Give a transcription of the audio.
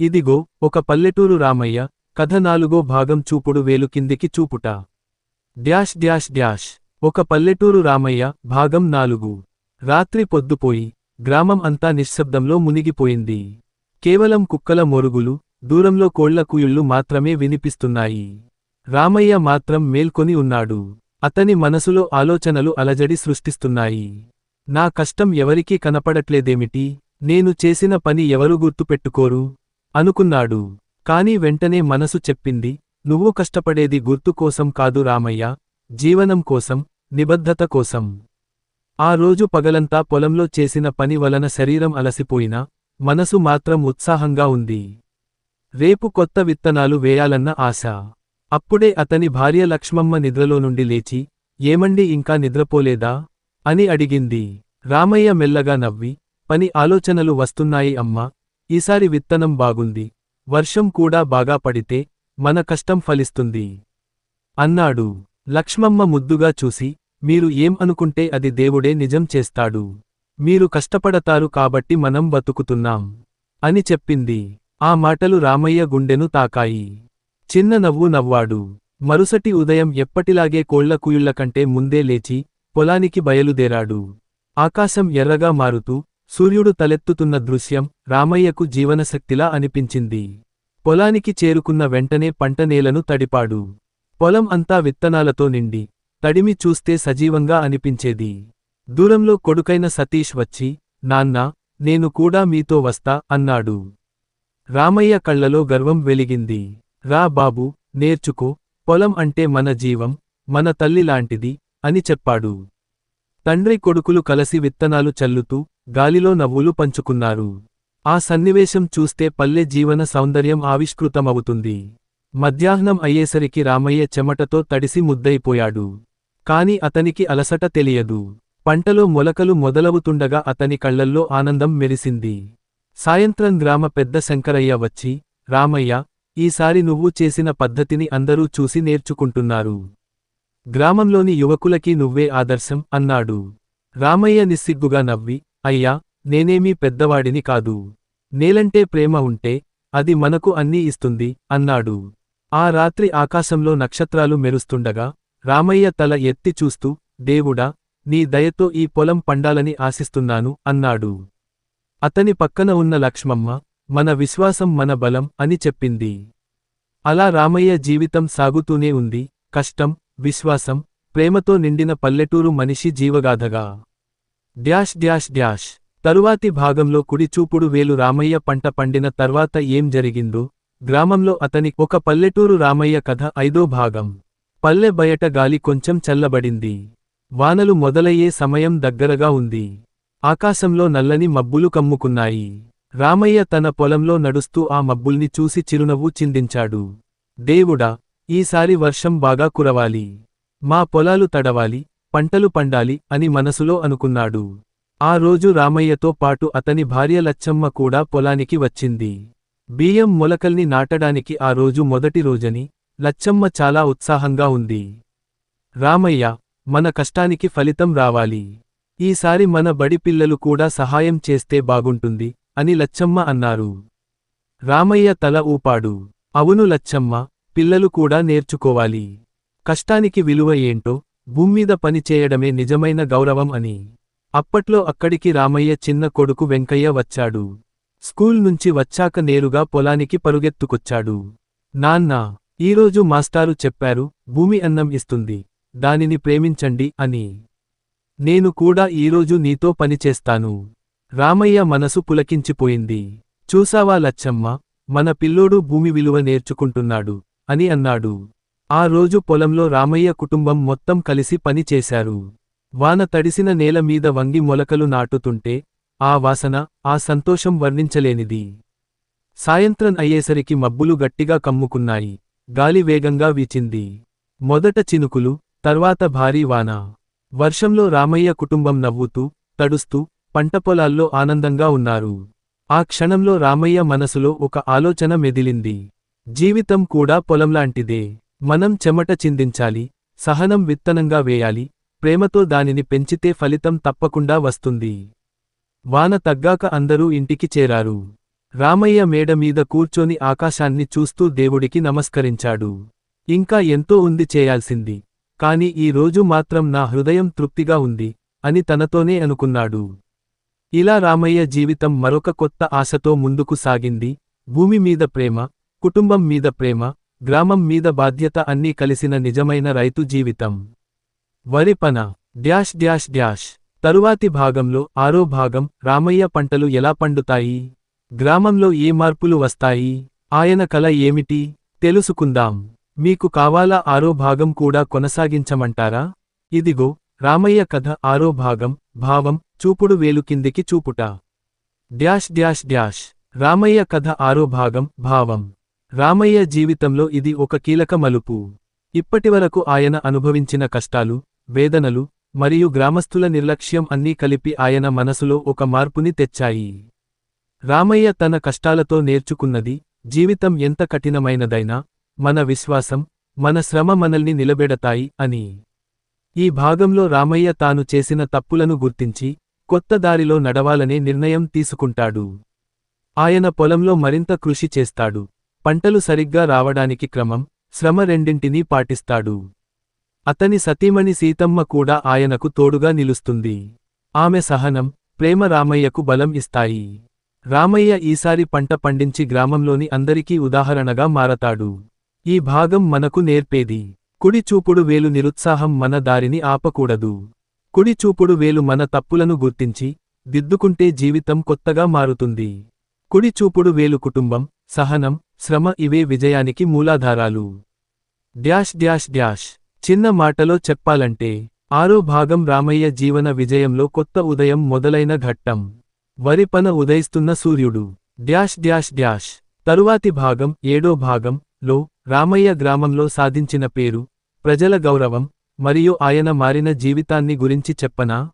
ఇదిగో ఒక పల్లెటూరు రామయ్య కథ నాలుగో భాగం చూపుడు వేలు కిందికి చూపుట. Dash dash dash. ఒక పల్లెటూరు రామయ్య భాగం నాలుగు. రాత్రి పొద్దుపోయి గ్రామం అంతా నిశ్శబ్దంలో మునిగిపోయింది. కేవలం కుక్కల మొరుగులు దూరంలో కోళ్ళ కుయుళ్ళు మాత్రమే వినిపిస్తున్నాయి. రామయ్య మాత్రం మేల్కొని ఉన్నాడు. అతని మనసులో ఆలోచనలు అలజడి సృష్టిస్తున్నాయి. నా కష్టం ఎవరికీ కనపడట్లేదేమిటి? నేను చేసిన పని ఎవరు గుర్తుపెట్టుకోరు? అనుకున్నాడు. కాని వెంటనే మనసు చెప్పింది నువ్వు కష్టపడేది గుర్తు కోసం కాదు రామయ్య జీవనం కోసం నిబద్ధత కోసం. ఆ రోజు పగలంతా పొలంలో చేసిన పని వలన శరీరం అలసిపోయినా మనసు మాత్రం ఉత్సాహంగా ఉంది. రేపు కొత్త విత్తనాలు వేయాలన్న ఆశ. అప్పుడే అతని భార్య లక్ష్మమ్మ నిద్రలో నుండి లేచి ఏమండి ఇంకా నిద్రపోలేదా? అని అడిగింది. రామయ్య మెల్లగా నవ్వి పని ఆలోచనలు వస్తున్నాయి అమ్మా ఈసారి విత్తనం బాగుంది వర్షం కూడా బాగా పడితే మన కష్టం ఫలిస్తుంది. అన్నాడు. లక్ష్మమ్మ ముద్దుగా చూసి మీరు ఏం అనుకుంటే అది దేవుడే నిజం చేస్తాడు. మీరు కష్టపడతారు కాబట్టి మనం బతుకుతున్నాం అని చెప్పింది. ఆ మాటలు రామయ్య గుండెను తాకాయి. చిన్న నవ్వు నవ్వాడు. మరుసటి ఉదయం ఎప్పటిలాగే కోళ్ళ కుయుళ్ళ కంటే ముందే లేచి పొలానికి బయలుదేరాడు. ఆకాశం ఎర్రగా మారుతూ సూర్యుడు తలెత్తుతున్న దృశ్యం రామయ్యకు జీవనశక్తిలా అనిపించింది. పొలానికి చేరుకున్న వెంటనే పంట నేలను తడిపాడు. పొలం అంతా విత్తనాలతో నిండి తడిమి చూస్తే సజీవంగా అనిపించేది. దూరంలో కొడుకైన సతీష్ వచ్చి నాన్నా నేను కూడా మీతో వస్తా అన్నాడు. రామయ్య కళ్ళలో గర్వం వెలిగింది. రా బాబు నేర్చుకో పొలం అంటే మన జీవం మన తల్లి లాంటిది అని చెప్పాడు. తండ్రి కొడుకులు కలసి విత్తనాలు చల్లుతూ గాలిలో నవ్వులు పంచుకున్నారు. ఆ సన్నివేశం చూస్తే పల్లె జీవన సౌందర్యం ఆవిష్కృతమవుతుంది. మధ్యాహ్నం అయ్యేసరికి రామయ్య చెమటతో తడిసి ముద్దయిపోయాడు. కాని అతనికి అలసట తెలియదు. పంటలో మొలకలు మొదలవుతుండగా అతని కళ్ళల్లో ఆనందం మెరిసింది. సాయంత్రం గ్రామ పెద్ద శంకరయ్య వచ్చి రామయ్య ఈసారి నువ్వు చేసిన పద్ధతిని అందరూ చూసి నేర్చుకుంటున్నారు. గ్రామంలోని యువకులకి నువ్వే ఆదర్శం అన్నాడు. రామయ్య నిస్సిగ్గుగా నవ్వి అయ్యా నేనేమీ పెద్దవాడిని కాదు. నేలంటే ప్రేమ ఉంటే అది మనకు అన్నీ ఇస్తుంది అన్నాడు. ఆ రాత్రి ఆకాశంలో నక్షత్రాలు మెరుస్తుండగా రామయ్య తల ఎత్తి చూస్తూ దేవుడా నీ దయతో ఈ పొలం పండాలని ఆశిస్తున్నాను అన్నాడు. అతని పక్కన ఉన్న లక్ష్మమ్మ మన విశ్వాసం మన బలం అని చెప్పింది. అలా రామయ్య జీవితం సాగుతూనే ఉంది. కష్టం విశ్వాసం ప్రేమతో నిండిన పల్లెటూరు మనిషి జీవగాథగా. Dash dash dash. తరువాతి భాగంలో కుడిచూపుడు వేలు రామయ్య పంట పండిన తర్వాత ఏం జరిగిందో గ్రామంలో అతని ఒక పల్లెటూరు రామయ్య కథ ఐదో భాగం. పల్లె బయట గాలి కొంచెం చల్లబడింది. వానలు మొదలయ్యే సమయం దగ్గరగా ఉంది. ఆకాశంలో నల్లని మబ్బులు కమ్ముకున్నాయి. రామయ్య తన పొలంలో నడుస్తూ ఆ మబ్బుల్ని చూసి చిరునవ్వు చిందించాడు. దేవుడా ఈసారి వర్షం బాగా కురవాలి. మా పొలాలు తడవాలి పంటలు పండాలి అని మనసులో అనుకున్నాడు. ఆ రోజు రామయ్యతో పాటు అతని భార్య లచ్చమ్మ కూడా పొలానికి వచ్చింది. బియ్యం మొలకల్ని నాటడానికి ఆ రోజు మొదటి రోజని లచ్చమ్మ చాలా ఉత్సాహంగా ఉంది. రామయ్య మన కష్టానికి ఫలితం రావాలి. ఈసారి మన బడి పిల్లలు కూడా సహాయం చేస్తే బాగుంటుంది అని లచ్చమ్మ అన్నారు. రామయ్య తల ఊపాడు. అవును లచ్చమ్మ పిల్లలు కూడా నేర్చుకోవాలి. కష్టానికి విలువ ఏంటో భూమ్మీద పని చేయడమే నిజమైన గౌరవం అని. అప్పట్లో అక్కడికి రామయ్య చిన్న కొడుకు వెంకయ్య వచ్చాడు. స్కూల్ నుంచి వచ్చాక నేరుగా పొలానికి పరుగెత్తుకొచ్చాడు. నాన్నా ఈరోజు మాస్టారు చెప్పారు భూమి అన్నం ఇస్తుంది. దానిని ప్రేమించండి అని. నేను కూడా ఈరోజు నీతో పనిచేస్తాను రామయ్య మనసు పులకించిపోయింది. చూసావా లచ్చమ్మ మన పిల్లోడు భూమి విలువ నేర్చుకుంటున్నాడు. అని అన్నాడు. ఆ రోజు పొలంలో రామయ్య కుటుంబం మొత్తం కలిసి పని చేశారు. వాన తడిసిన నేల మీద వంగి మొలకలు నాటుతుంటే ఆ వాసన ఆ సంతోషం వర్ణించలేనిది. సాయంత్రం అయ్యేసరికి మబ్బులు గట్టిగా కమ్ముకున్నాయి. గాలి వేగంగా వీచింది. మొదట చినుకులు తర్వాత భారీ వాన. వర్షంలో రామయ్య కుటుంబం నవ్వుతూ తడుస్తూ పంటపొలాల్లో ఆనందంగా ఉన్నారు. ఆ క్షణంలో రామయ్య మనసులో ఒక ఆలోచన మెదిలింది. జీవితం కూడా పొలంలాంటిదే. మనం చెమట చిందించాలి సహనం విత్తనంగా వేయాలి ప్రేమతో దానిని పెంచితే ఫలితం తప్పకుండా వస్తుంది. వాన తగ్గాక అందరూ ఇంటికి చేరారు. రామయ్య మేడ మీద కూర్చొని ఆకాశాన్ని చూస్తూ దేవుడికి నమస్కరించాడు. ఇంకా ఎంతో ఉంది చేయాల్సింది. కాని ఈ రోజు మాత్రం నా హృదయం తృప్తిగా ఉంది అని తనతోనే అనుకున్నాడు. ఇలా రామయ్య జీవితం మరొక కొత్త ఆశతో ముందుకు సాగింది. భూమి మీద ప్రేమ కుటుంబం మీద ప్రేమ గ్రామం మీద బాధ్యత అన్నీ కలిసిన నిజమైన రైతు జీవితం. వరిపన డ్యాష్ డ్యాష్ డ్యాష్. తరువాతి భాగంలో ఆరో భాగం రామయ్య పంటలు ఎలా పండుతాయి? గ్రామంలో ఏ మార్పులు వస్తాయి? ఆయన కల ఏమిటి? తెలుసుకుందాం. మీకు కావాలా ఆరో భాగం కూడా కొనసాగించమంటారా? ఇదిగో రామయ్య కథ ఆరో భాగం భావం చూపుడు వేలు కిందికి చూపుట. Dash dash dash. రామయ్య కథ ఆరో భాగం భావం. రామయ్య జీవితంలో ఇది ఒక కీలక మలుపు. ఇప్పటివరకు ఆయన అనుభవించిన కష్టాలు వేదనలు మరియు గ్రామస్థుల నిర్లక్ష్యం అన్నీ కలిపి ఆయన మనసులో ఒక మార్పుని తెచ్చాయి. రామయ్య తన కష్టాలతో నేర్చుకున్నది జీవితం ఎంత కఠినమైనదైనా మన విశ్వాసం మన శ్రమ మనల్ని నిలబెడతాయి అని. ఈ భాగంలో రామయ్య తాను చేసిన తప్పులను గుర్తించి కొత్త దారిలో నడవాలనే నిర్ణయం తీసుకుంటాడు. ఆయన పొలంలో మరింత కృషి చేస్తాడు. పంటలు సరిగ్గా రావడానికి క్రమం శ్రమ రెండింటినీ పాటిస్తాడు. అతని సతీమణి సీతమ్మ కూడా ఆయనకు తోడుగా నిలుస్తుంది. ఆమె సహనం ప్రేమ రామయ్యకు బలం ఇస్తాయి. రామయ్య ఈసారి పంట పండించి గ్రామంలోని అందరికీ ఉదాహరణగా మారతాడు. ఈ భాగం మనకు నేర్పేది. కుడి చూపుడు వేలు నిరుత్సాహం మన దారిని ఆపకూడదు. కుడి చూపుడు వేలు మన తప్పులను గుర్తించి దిద్దుకుంటే జీవితం కొత్తగా మారుతుంది. కుడి చూపుడు వేలు కుటుంబం సహనం శ్రమ ఇవే విజయానికి మూలాధారాలు. Dash dash dash. చిన్న మాటలో చెప్పాలంటే ఆరో భాగం రామయ్య జీవన విజయంలో కొత్త ఉదయం మొదలైన ఘట్టం. వరిపన ఉదయిస్తున్న సూర్యుడు. Dash dash dash. తరువాతి భాగం ఏడో భాగం లో రామయ్య గ్రామంలో సాధించిన పేరు ప్రజల గౌరవం మరియు ఆయన మారిన జీవితాన్ని గురించి చెప్పనా?